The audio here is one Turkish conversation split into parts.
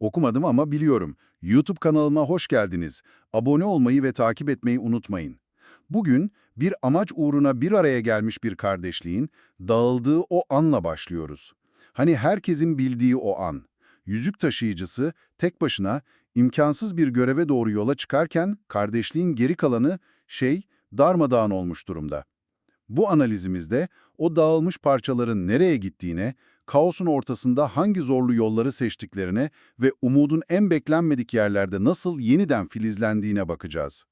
Okumadım ama biliyorum. YouTube kanalıma hoş geldiniz. Abone olmayı ve takip etmeyi unutmayın. Bugün bir amaç uğruna bir araya gelmiş bir kardeşliğin dağıldığı o anla başlıyoruz. Hani herkesin bildiği o an. Yüzük taşıyıcısı tek başına imkansız bir göreve doğru yola çıkarken kardeşliğin geri kalanı şey darmadağın olmuş durumda. Bu analizimizde o dağılmış parçaların nereye gittiğine, kaosun ortasında hangi zorlu yolları seçtiklerine ve umudun en beklenmedik yerlerde nasıl yeniden filizlendiğine bakacağız.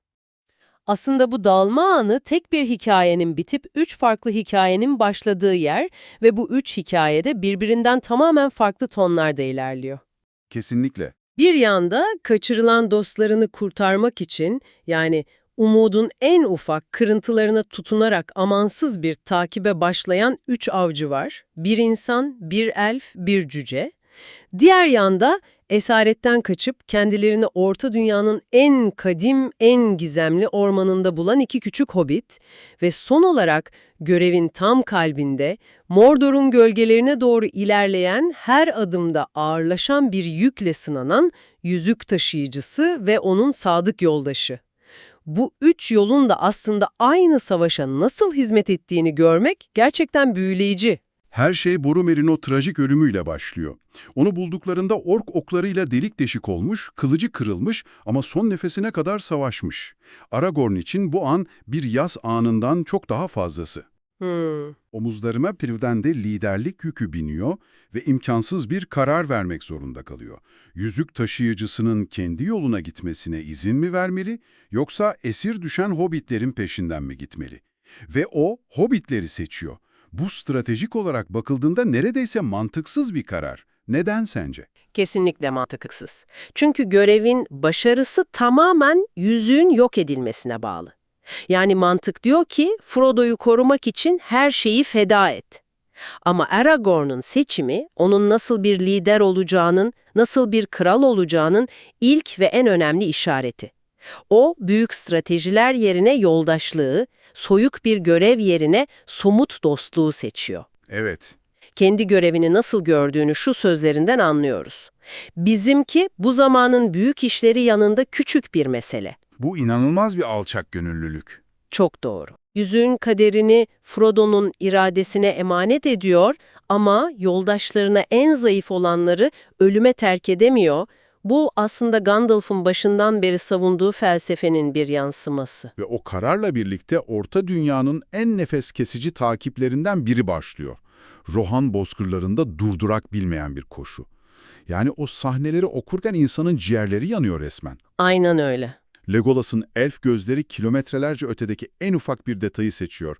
Aslında bu dağılma anı tek bir hikayenin bitip üç farklı hikayenin başladığı yer ve bu üç hikayede birbirinden tamamen farklı tonlarda ilerliyor. Kesinlikle. Bir yanda kaçırılan dostlarını kurtarmak için yani umudun en ufak kırıntılarına tutunarak amansız bir takibe başlayan üç avcı var. Bir insan, bir elf, bir cüce. Diğer yanda esaretten kaçıp kendilerini Orta Dünya'nın en kadim, en gizemli ormanında bulan iki küçük hobbit ve son olarak görevin tam kalbinde Mordor'un gölgelerine doğru ilerleyen her adımda ağırlaşan bir yükle sınanan yüzük taşıyıcısı ve onun sadık yoldaşı. Bu üç yolun da aslında aynı savaşa nasıl hizmet ettiğini görmek gerçekten büyüleyici. Her şey Boromir'in o trajik ölümüyle başlıyor. Onu bulduklarında ork oklarıyla delik deşik olmuş, kılıcı kırılmış ama son nefesine kadar savaşmış. Aragorn için bu an bir yaz anından çok daha fazlası. Hmm. Omuzlarıma Priv'den de liderlik yükü biniyor ve imkansız bir karar vermek zorunda kalıyor. Yüzük taşıyıcısının kendi yoluna gitmesine izin mi vermeli yoksa esir düşen hobbitlerin peşinden mi gitmeli? Ve o hobbitleri seçiyor. Bu stratejik olarak bakıldığında neredeyse mantıksız bir karar. Neden sence? Kesinlikle mantıksız. Çünkü görevin başarısı tamamen yüzüğün yok edilmesine bağlı. Yani mantık diyor ki Frodo'yu korumak için her şeyi feda et. Ama Aragorn'un seçimi onun nasıl bir lider olacağının, nasıl bir kral olacağının ilk ve en önemli işareti. O, büyük stratejiler yerine yoldaşlığı, soyuk bir görev yerine somut dostluğu seçiyor. Evet. Kendi görevini nasıl gördüğünü şu sözlerinden anlıyoruz. Bizimki bu zamanın büyük işleri yanında küçük bir mesele. Bu inanılmaz bir alçak gönüllülük. Çok doğru. Yüzüğün kaderini Frodo'nun iradesine emanet ediyor ama yoldaşlarına en zayıf olanları ölüme terk edemiyor. Bu aslında Gandalf'ın başından beri savunduğu felsefenin bir yansıması. Ve o kararla birlikte Orta Dünya'nın en nefes kesici takiplerinden biri başlıyor. Rohan bozkırlarında durdurak bilmeyen bir koşu. Yani o sahneleri okurken insanın ciğerleri yanıyor resmen. Aynen öyle. Legolas'ın elf gözleri kilometrelerce ötedeki en ufak bir detayı seçiyor.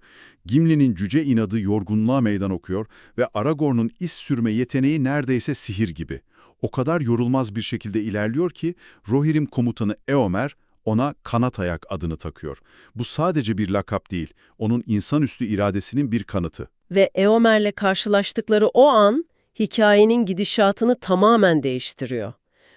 Gimli'nin cüce inadı yorgunluğa meydan okuyor ve Aragorn'un iz sürme yeteneği neredeyse sihir gibi. O kadar yorulmaz bir şekilde ilerliyor ki Rohirrim komutanı Eomer ona kanat ayak adını takıyor. Bu sadece bir lakap değil, onun insanüstü iradesinin bir kanıtı. Ve Eomer'le karşılaştıkları o an hikayenin gidişatını tamamen değiştiriyor.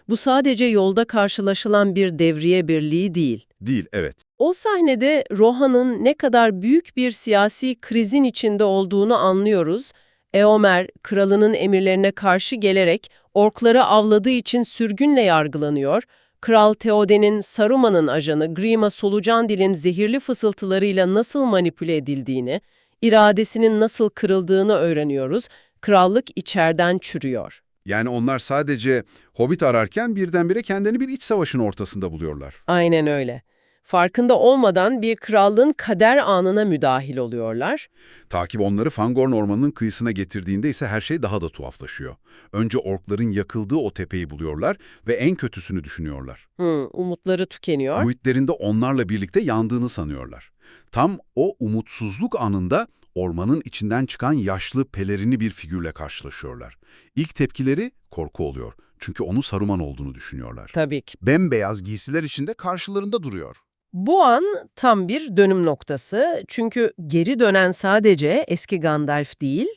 Bu sadece yolda karşılaşılan bir devriye birliği değil. Değil, evet. O sahnede Rohan'ın ne kadar büyük bir siyasi krizin içinde olduğunu anlıyoruz. Eomer, kralının emirlerine karşı gelerek orkları avladığı için sürgünle yargılanıyor. Kral Theoden'in Saruman'ın ajanı Grima Solucandil'in zehirli fısıltılarıyla nasıl manipüle edildiğini, iradesinin nasıl kırıldığını öğreniyoruz. Krallık içeriden çürüyor. Yani onlar sadece hobbit ararken birdenbire kendini bir iç savaşın ortasında buluyorlar. Aynen öyle. Farkında olmadan bir krallığın kader anına müdahil oluyorlar. Takip onları Fangorn Ormanı'nın kıyısına getirdiğinde ise her şey daha da tuhaflaşıyor. Önce orkların yakıldığı o tepeyi buluyorlar ve en kötüsünü düşünüyorlar. Hı, umutları tükeniyor. Muhitlerin de onlarla birlikte yandığını sanıyorlar. Tam o umutsuzluk anında ormanın içinden çıkan yaşlı pelerini bir figürle karşılaşıyorlar. İlk tepkileri korku oluyor. Çünkü onun Saruman olduğunu düşünüyorlar. Tabii ki. Bembeyaz giysiler içinde karşılarında duruyor. Bu an tam bir dönüm noktası. Çünkü geri dönen sadece eski Gandalf değil,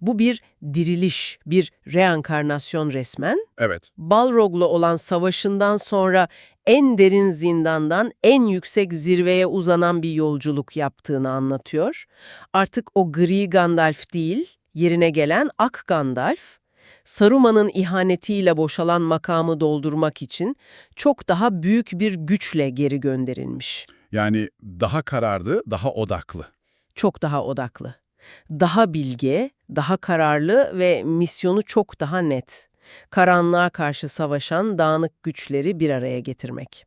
bu bir diriliş, bir reenkarnasyon resmen. Evet. Balrog'la olan savaşından sonra en derin zindandan en yüksek zirveye uzanan bir yolculuk yaptığını anlatıyor. Artık o gri Gandalf değil, yerine gelen ak Gandalf, Saruman'ın ihanetiyle boşalan makamı doldurmak için çok daha büyük bir güçle geri gönderilmiş. Yani daha kararlı, daha odaklı. Çok daha odaklı. Daha bilge, daha kararlı ve misyonu çok daha net. Karanlığa karşı savaşan dağınık güçleri bir araya getirmek.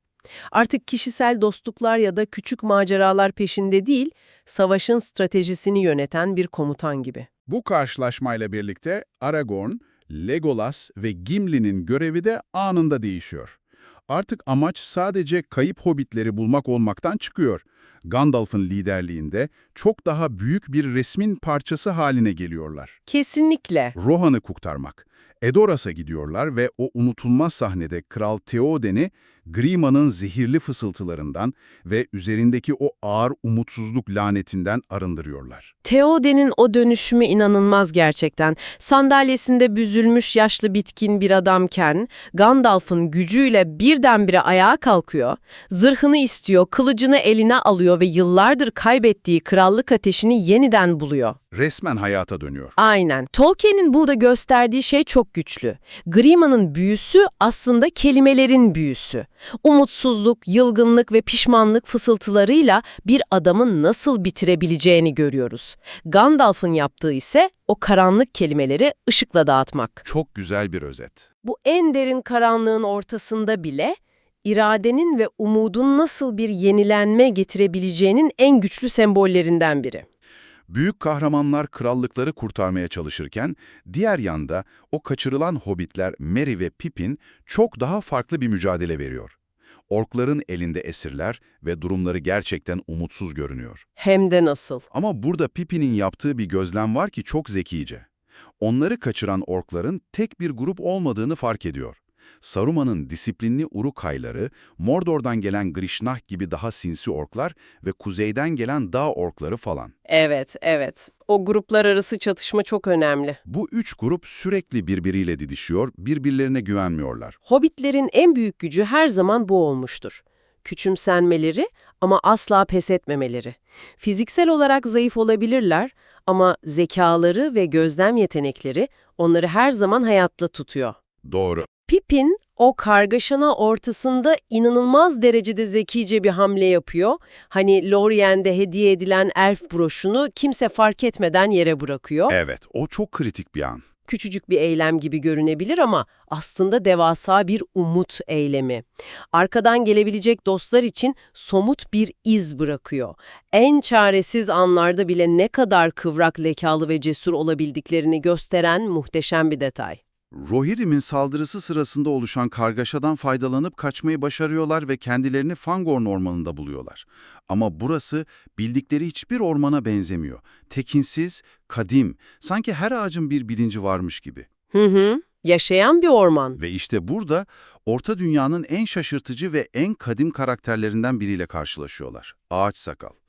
Artık kişisel dostluklar ya da küçük maceralar peşinde değil, savaşın stratejisini yöneten bir komutan gibi. Bu karşılaşmayla birlikte Aragorn, Legolas ve Gimli'nin görevi de anında değişiyor. Artık amaç sadece kayıp hobbitleri bulmak olmaktan çıkıyor. Gandalf'ın liderliğinde çok daha büyük bir resmin parçası haline geliyorlar. Kesinlikle. Rohan'ı kurtarmak. Edoras'a gidiyorlar ve o unutulmaz sahnede Kral Theoden'i Grima'nın zehirli fısıltılarından ve üzerindeki o ağır umutsuzluk lanetinden arındırıyorlar. Theoden'in o dönüşümü inanılmaz gerçekten. Sandalyesinde büzülmüş yaşlı bitkin bir adamken Gandalf'ın gücüyle birdenbire ayağa kalkıyor, zırhını istiyor, kılıcını eline alıyor ve yıllardır kaybettiği krallık ateşini yeniden buluyor. Resmen hayata dönüyor. Aynen. Tolkien'in burada gösterdiği şey çok güçlü. Grima'nın büyüsü aslında kelimelerin büyüsü. Umutsuzluk, yılgınlık ve pişmanlık fısıltılarıyla bir adamın nasıl bitirebileceğini görüyoruz. Gandalf'ın yaptığı ise o karanlık kelimeleri ışıkla dağıtmak. Çok güzel bir özet. Bu en derin karanlığın ortasında bile iradenin ve umudun nasıl bir yenilenme getirebileceğinin en güçlü sembollerinden biri. Büyük kahramanlar krallıkları kurtarmaya çalışırken, diğer yanda o kaçırılan hobbitler Merry ve Pippin çok daha farklı bir mücadele veriyor. Orkların elinde esirler ve durumları gerçekten umutsuz görünüyor. Hem de nasıl. Ama burada Pippin'in yaptığı bir gözlem var ki çok zekice. Onları kaçıran orkların tek bir grup olmadığını fark ediyor. Saruman'ın disiplinli Uruk-hayları, Mordor'dan gelen Grishnah gibi daha sinsi orklar ve kuzeyden gelen dağ orkları falan. Evet, evet. O gruplar arası çatışma çok önemli. Bu üç grup sürekli birbiriyle didişiyor, birbirlerine güvenmiyorlar. Hobbitlerin en büyük gücü her zaman bu olmuştur. Küçümsenmeleri ama asla pes etmemeleri. Fiziksel olarak zayıf olabilirler ama zekaları ve gözlem yetenekleri onları her zaman hayatta tutuyor. Doğru. Pippin o kargaşana ortasında inanılmaz derecede zekice bir hamle yapıyor. Hani Lorient'de hediye edilen elf broşunu kimse fark etmeden yere bırakıyor. Evet, o çok kritik bir an. Küçücük bir eylem gibi görünebilir ama aslında devasa bir umut eylemi. Arkadan gelebilecek dostlar için somut bir iz bırakıyor. En çaresiz anlarda bile ne kadar kıvrak, lekalı ve cesur olabildiklerini gösteren muhteşem bir detay. Rohirrim'in saldırısı sırasında oluşan kargaşadan faydalanıp kaçmayı başarıyorlar ve kendilerini Fangorn ormanında buluyorlar. Ama burası bildikleri hiçbir ormana benzemiyor. Tekinsiz, kadim, sanki her ağacın bir bilinci varmış gibi. Hı hı. Yaşayan bir orman. Ve işte burada Orta Dünya'nın en şaşırtıcı ve en kadim karakterlerinden biriyle karşılaşıyorlar. Ağaç Sakal.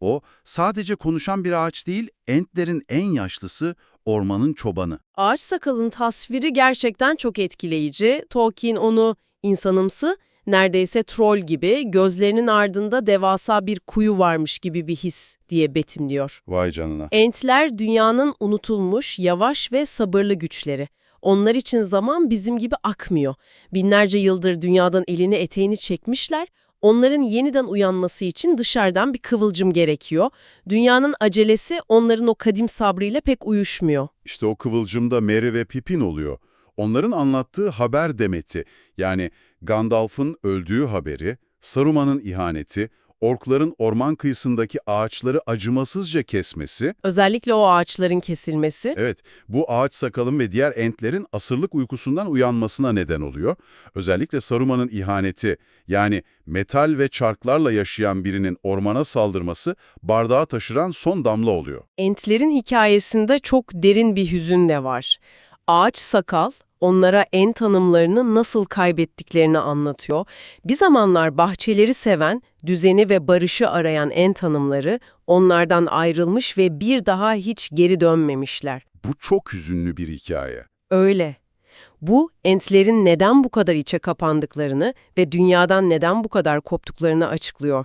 O sadece konuşan bir ağaç değil, Entlerin en yaşlısı, ormanın çobanı. Ağaç sakalın tasviri gerçekten çok etkileyici. Tolkien onu insanımsı, neredeyse troll gibi, gözlerinin ardında devasa bir kuyu varmış gibi bir his diye betimliyor. Vay canına. Entler dünyanın unutulmuş, yavaş ve sabırlı güçleri. Onlar için zaman bizim gibi akmıyor. Binlerce yıldır dünyadan elini eteğini çekmişler. Onların yeniden uyanması için dışarıdan bir kıvılcım gerekiyor. Dünyanın acelesi onların o kadim sabrıyla pek uyuşmuyor. İşte o kıvılcımda Merry ve Pippin oluyor. Onların anlattığı haber demeti, yani Gandalf'ın öldüğü haberi, Saruman'ın ihaneti, orkların orman kıyısındaki ağaçları acımasızca kesmesi, Özellikle o ağaçların kesilmesi. evet bu ağaç sakalın ve diğer entlerin asırlık uykusundan uyanmasına neden oluyor. Özellikle Saruman'ın ihaneti, yani metal ve çarklarla yaşayan birinin ormana saldırması bardağı taşıran son damla oluyor. Entlerin hikayesinde çok derin bir hüzün de var. Ağaç sakal onlara en tanımlarını nasıl kaybettiklerini anlatıyor. Bir zamanlar bahçeleri seven, düzeni ve barışı arayan en tanımları onlardan ayrılmış ve bir daha hiç geri dönmemişler. Bu çok hüzünlü bir hikaye. Öyle. Bu, entlerin neden bu kadar içe kapandıklarını ve dünyadan neden bu kadar koptuklarını açıklıyor.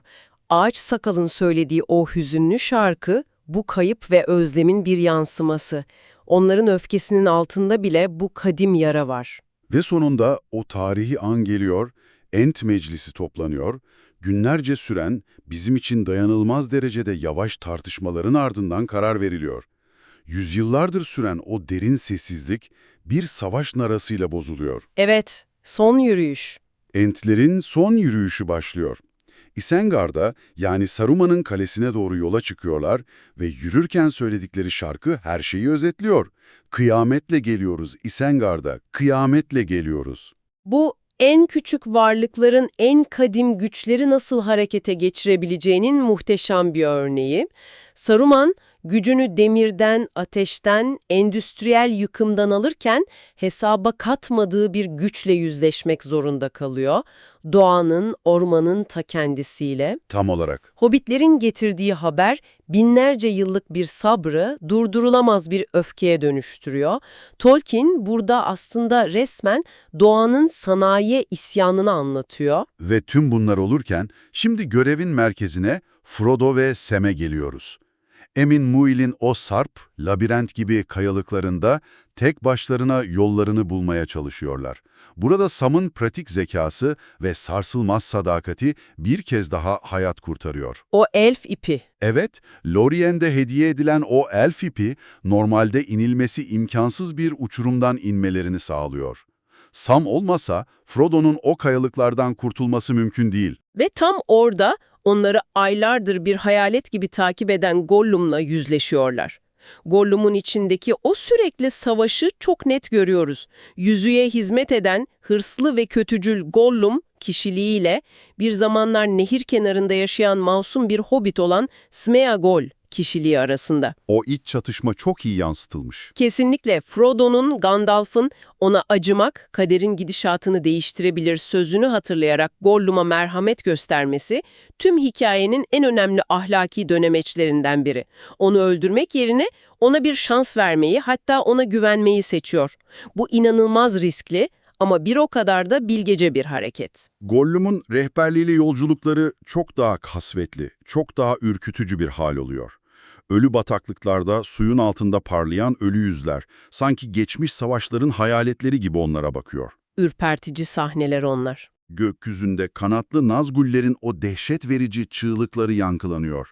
Ağaç Sakal'ın söylediği o hüzünlü şarkı, bu kayıp ve özlemin bir yansıması. Onların öfkesinin altında bile bu kadim yara var. Ve sonunda o tarihi an geliyor, Ent Meclisi toplanıyor, günlerce süren, bizim için dayanılmaz derecede yavaş tartışmaların ardından karar veriliyor. Yüzyıllardır süren o derin sessizlik bir savaş narasıyla bozuluyor. Evet, son yürüyüş. Entlerin son yürüyüşü başlıyor. Isengar'da yani Saruman'ın kalesine doğru yola çıkıyorlar ve yürürken söyledikleri şarkı her şeyi özetliyor. Kıyametle geliyoruz Isengar'da, kıyametle geliyoruz. Bu en küçük varlıkların en kadim güçleri nasıl harekete geçirebileceğinin muhteşem bir örneği. Saruman gücünü demirden, ateşten, endüstriyel yıkımdan alırken hesaba katmadığı bir güçle yüzleşmek zorunda kalıyor. Doğanın, ormanın ta kendisiyle. Tam olarak. Hobbitlerin getirdiği haber binlerce yıllık bir sabrı durdurulamaz bir öfkeye dönüştürüyor. Tolkien burada aslında resmen doğanın sanayiye isyanını anlatıyor. Ve tüm bunlar olurken şimdi görevin merkezine Frodo ve Sam'e geliyoruz. Emin Muil'in o sarp, labirent gibi kayalıklarında tek başlarına yollarını bulmaya çalışıyorlar. Burada Sam'ın pratik zekası ve sarsılmaz sadakati bir kez daha hayat kurtarıyor. O elf ipi. Evet, Lorien'de hediye edilen o elf ipi normalde inilmesi imkansız bir uçurumdan inmelerini sağlıyor. Sam olmasa Frodo'nun o kayalıklardan kurtulması mümkün değil. Ve tam orada onları aylardır bir hayalet gibi takip eden Gollum'la yüzleşiyorlar. Gollum'un içindeki o sürekli savaşı çok net görüyoruz. Yüzüğe hizmet eden hırslı ve kötücül Gollum kişiliğiyle bir zamanlar nehir kenarında yaşayan masum bir hobbit olan Smeagol kişiliği arasında. O iç çatışma çok iyi yansıtılmış. Kesinlikle Frodo'nun, Gandalf'ın ona acımak, kaderin gidişatını değiştirebilir sözünü hatırlayarak Gollum'a merhamet göstermesi, tüm hikayenin en önemli ahlaki dönemeçlerinden biri. Onu öldürmek yerine ona bir şans vermeyi, hatta ona güvenmeyi seçiyor. Bu inanılmaz riskli ama bir o kadar da bilgece bir hareket. Gollum'un rehberliğiyle yolculukları çok daha kasvetli, çok daha ürkütücü bir hal oluyor. Ölü bataklıklarda suyun altında parlayan ölü yüzler, sanki geçmiş savaşların hayaletleri gibi onlara bakıyor. Ürpertici sahneler onlar. Gökyüzünde kanatlı Nazgullerin o dehşet verici çığlıkları yankılanıyor.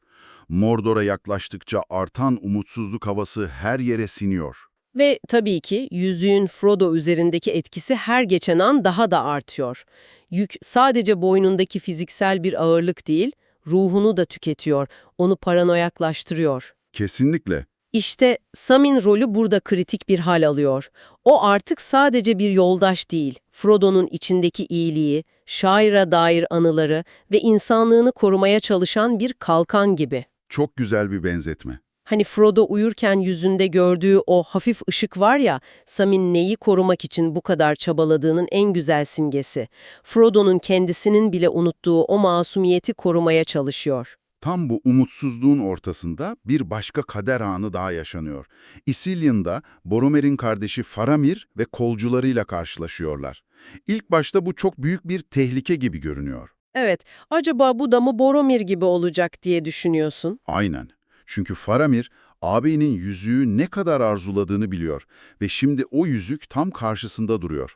Mordor'a yaklaştıkça artan umutsuzluk havası her yere siniyor. Ve tabii ki yüzüğün Frodo üzerindeki etkisi her geçen an daha da artıyor. Yük sadece boynundaki fiziksel bir ağırlık değil, ruhunu da tüketiyor, onu paranoyaklaştırıyor. Kesinlikle. İşte Sam'in rolü burada kritik bir hal alıyor. O artık sadece bir yoldaş değil, Frodo'nun içindeki iyiliği, şaira dair anıları ve insanlığını korumaya çalışan bir kalkan gibi. Çok güzel bir benzetme. Hani Frodo uyurken yüzünde gördüğü o hafif ışık var ya, Sam'in neyi korumak için bu kadar çabaladığının en güzel simgesi. Frodo'nun kendisinin bile unuttuğu o masumiyeti korumaya çalışıyor. Tam bu umutsuzluğun ortasında bir başka kader anı daha yaşanıyor. Isillion'da Boromir'in kardeşi Faramir ve kolcularıyla karşılaşıyorlar. İlk başta bu çok büyük bir tehlike gibi görünüyor. Evet, acaba bu da mı Boromir gibi olacak diye düşünüyorsun? Aynen. Çünkü Faramir, ağabeyinin yüzüğü ne kadar arzuladığını biliyor ve şimdi o yüzük tam karşısında duruyor.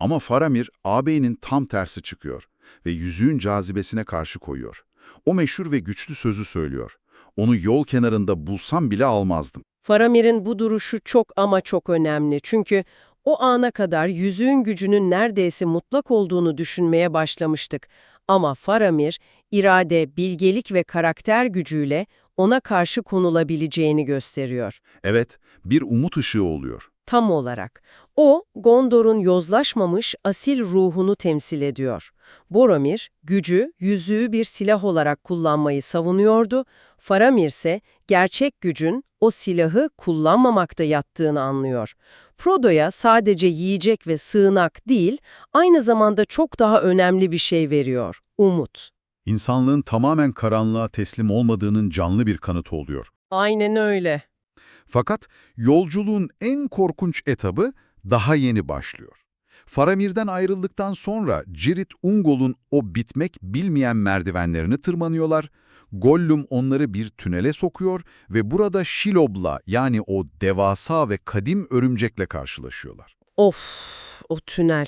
Ama Faramir, ağabeyinin tam tersi çıkıyor ve yüzüğün cazibesine karşı koyuyor. O meşhur ve güçlü sözü söylüyor. Onu yol kenarında bulsam bile almazdım. Faramir'in bu duruşu çok ama çok önemli. Çünkü o ana kadar yüzüğün gücünün neredeyse mutlak olduğunu düşünmeye başlamıştık. Ama Faramir, irade, bilgelik ve karakter gücüyle ona karşı konulabileceğini gösteriyor. Evet, bir umut ışığı oluyor. Tam olarak. O, Gondor'un yozlaşmamış asil ruhunu temsil ediyor. Boromir, gücü, yüzüğü bir silah olarak kullanmayı savunuyordu. Faramir ise gerçek gücün o silahı kullanmamakta yattığını anlıyor. Frodo'ya sadece yiyecek ve sığınak değil, aynı zamanda çok daha önemli bir şey veriyor, umut. İnsanlığın tamamen karanlığa teslim olmadığının canlı bir kanıtı oluyor. Aynen öyle. Fakat yolculuğun en korkunç etabı daha yeni başlıyor. Faramir'den ayrıldıktan sonra Cirit Ungol'un o bitmek bilmeyen merdivenlerini tırmanıyorlar. Gollum onları bir tünele sokuyor ve burada Shilob'la yani o devasa ve kadim örümcekle karşılaşıyorlar. Of, o tünel.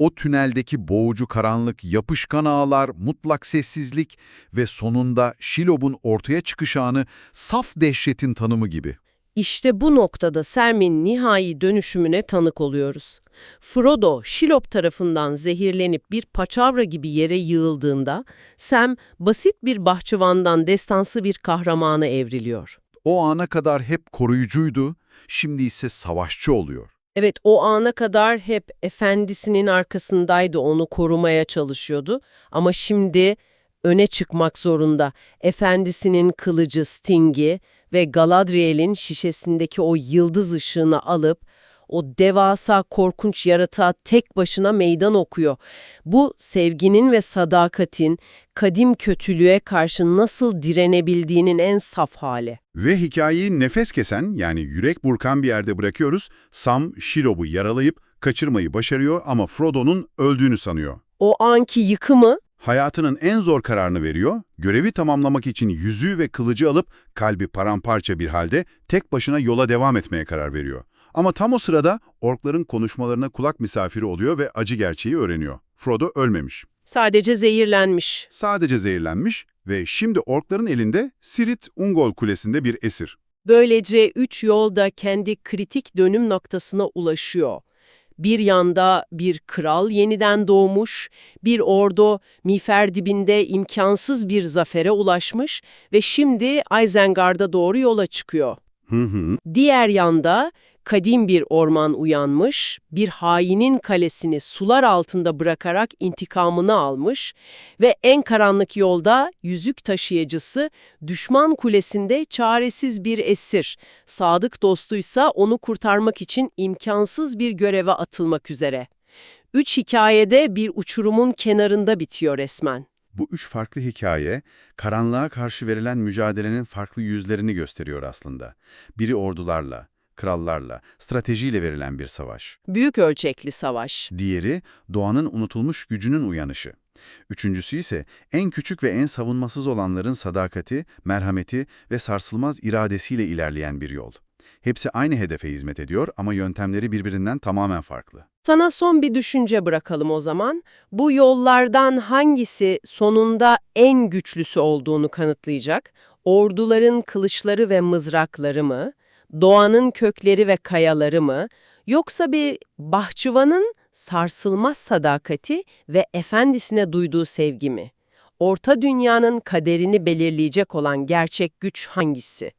O tüneldeki boğucu karanlık, yapışkan ağlar, mutlak sessizlik ve sonunda Shilob'un ortaya çıkış anı saf dehşetin tanımı gibi. İşte bu noktada Sermin nihai dönüşümüne tanık oluyoruz. Frodo, Shelob tarafından zehirlenip bir paçavra gibi yere yığıldığında, Sam basit bir bahçıvandan destansı bir kahramana evriliyor. O ana kadar hep koruyucuydu, şimdi ise savaşçı oluyor. Evet, o ana kadar hep efendisinin arkasındaydı, onu korumaya çalışıyordu. Ama şimdi öne çıkmak zorunda. Efendisinin kılıcı Sting'i ve Galadriel'in şişesindeki o yıldız ışığını alıp o devasa korkunç yaratığa tek başına meydan okuyor. Bu sevginin ve sadakatin kadim kötülüğe karşı nasıl direnebildiğinin en saf hali. Ve hikayeyi nefes kesen yani yürek burkan bir yerde bırakıyoruz. Sam, Shilob'u yaralayıp kaçırmayı başarıyor ama Frodo'nun öldüğünü sanıyor. O anki yıkımı Hayatının en zor kararını veriyor, görevi tamamlamak için yüzüğü ve kılıcı alıp kalbi paramparça bir halde tek başına yola devam etmeye karar veriyor. Ama tam o sırada orkların konuşmalarına kulak misafiri oluyor ve acı gerçeği öğreniyor. Frodo ölmemiş. sadece zehirlenmiş. Sadece zehirlenmiş ve şimdi orkların elinde Sirit Ungol Kulesi'nde bir esir. Böylece üç yolda kendi kritik dönüm noktasına ulaşıyor. Bir yanda bir kral yeniden doğmuş, bir ordu miğfer dibinde imkansız bir zafere ulaşmış ve şimdi Isengard'a doğru yola çıkıyor. Hı hı. Diğer yanda kadim bir orman uyanmış, bir hainin kalesini sular altında bırakarak intikamını almış ve en karanlık yolda yüzük taşıyıcısı düşman kulesinde çaresiz bir esir, sadık dostuysa onu kurtarmak için imkansız bir göreve atılmak üzere. Üç hikayede bir uçurumun kenarında bitiyor resmen. Bu üç farklı hikaye, karanlığa karşı verilen mücadelenin farklı yüzlerini gösteriyor aslında. Biri ordularla, krallarla, stratejiyle verilen bir savaş. Büyük ölçekli savaş. Diğeri, doğanın unutulmuş gücünün uyanışı. Üçüncüsü ise en küçük ve en savunmasız olanların sadakati, merhameti ve sarsılmaz iradesiyle ilerleyen bir yol. Hepsi aynı hedefe hizmet ediyor ama yöntemleri birbirinden tamamen farklı. Sana son bir düşünce bırakalım o zaman. Bu yollardan hangisi sonunda en güçlüsü olduğunu kanıtlayacak? Orduların kılıçları ve mızrakları mı? Doğanın kökleri ve kayaları mı? Yoksa bir bahçıvanın sarsılmaz sadakati ve efendisine duyduğu sevgi mi? Orta dünyanın kaderini belirleyecek olan gerçek güç hangisi?